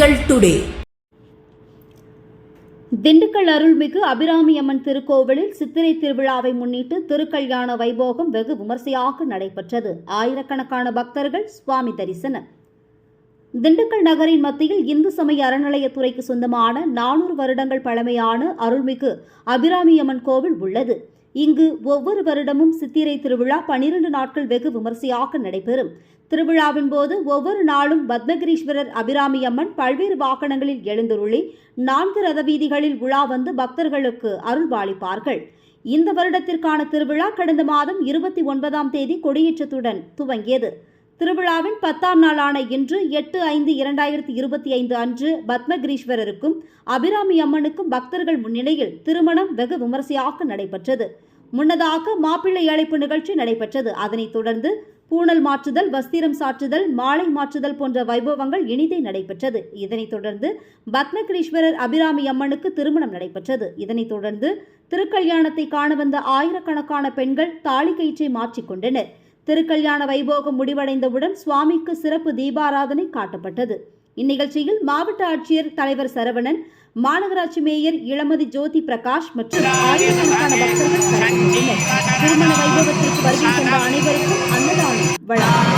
Today. Dindigul அருள்மிகு அபிராமி அம்மன் திருக்கோவிலில் சித்திரை திருவிழாவை முன்னிட்டு திருக்கல்யாண வைபோகம் வெகு விமர்சையாக நடைபெற்றது. ஆயிரக்கணக்கான பக்தர்கள் சுவாமி தரிசனம். திண்டுக்கல் நகரின் மத்தியில் இந்து சமய அறநிலையத்துறைக்கு சொந்தமான நானூறு வருடங்கள் பழமையான அருள்மிகு அபிராமி அம்மன் கோவில் உள்ளது. இங்கு ஒவ்வொரு வருடமும் சித்திரை திருவிழா பனிரெண்டு நாட்கள் வெகு விமர்சையாக நடைபெறும். திருவிழாவின் போது ஒவ்வொரு நாளும் பத்மகிரீஸ்வரர் அபிராமி அம்மன் பல்வேறு வாகனங்களில் எழுந்துருளி நான்கு ரத வீதிகளில் உலா வந்து பக்தர்களுக்கு அருள்பாலிப்பார்கள் இந்த வருடத்திற்கான திருவிழா கடந்த மாதம் இருபத்தி ஒன்பதாம் தேதி கொடியேற்றத்துடன் துவங்கியது. திருவிழாவின் பத்தாம் நாளான இன்று எட்டு ஐந்து இரண்டாயிரத்தி இருபத்தி ஐந்து அன்று பத்மகிரீஸ்வரருக்கும் அபிராமி அம்மனுக்கும் பக்தர்கள் முன்னிலையில் திருமணம் வெகு விமரிசையாக நடைபெற்றது. முன்னதாக மாப்பிள்ளை அழைப்பு நிகழ்ச்சி நடைபெற்றது. அதனைத் தொடர்ந்து பூணல் மாற்றுதல் வஸ்திரம் சாற்றுதல் மாலை மாற்றுதல் போன்ற வைபவங்கள் இனிதே நடைபெற்றது. இதனைத் தொடர்ந்து பத்மகிரீஸ்வரர் அபிராமி அம்மனுக்கு திருமணம் நடைபெற்றது. இதனைத் தொடர்ந்து திருக்கல்யாணத்தை காண வந்த ஆயிரக்கணக்கான பெண்கள் தாலி கயிற்றை மாற்றிக்கொண்டனர் திருக்கல்யாண வைபோகம் முடிவடைந்தவுடன் சுவாமிக்கு சிறப்பு தீபாராதனை காட்டப்பட்டது. இந்நிகழ்ச்சியில் மாவட்ட ஆட்சியர் தலைவர் சரவணன் மாநகராட்சி மேயர் இளமதி ஜோதி பிரகாஷ் மற்றும் ஆயிரக்கணக்கான பக்தர்கள் திருமண வைபவத்திற்கு வருகை தந்த அனைவருக்கும் அன்னதானம் வழங்கப்பட்டது.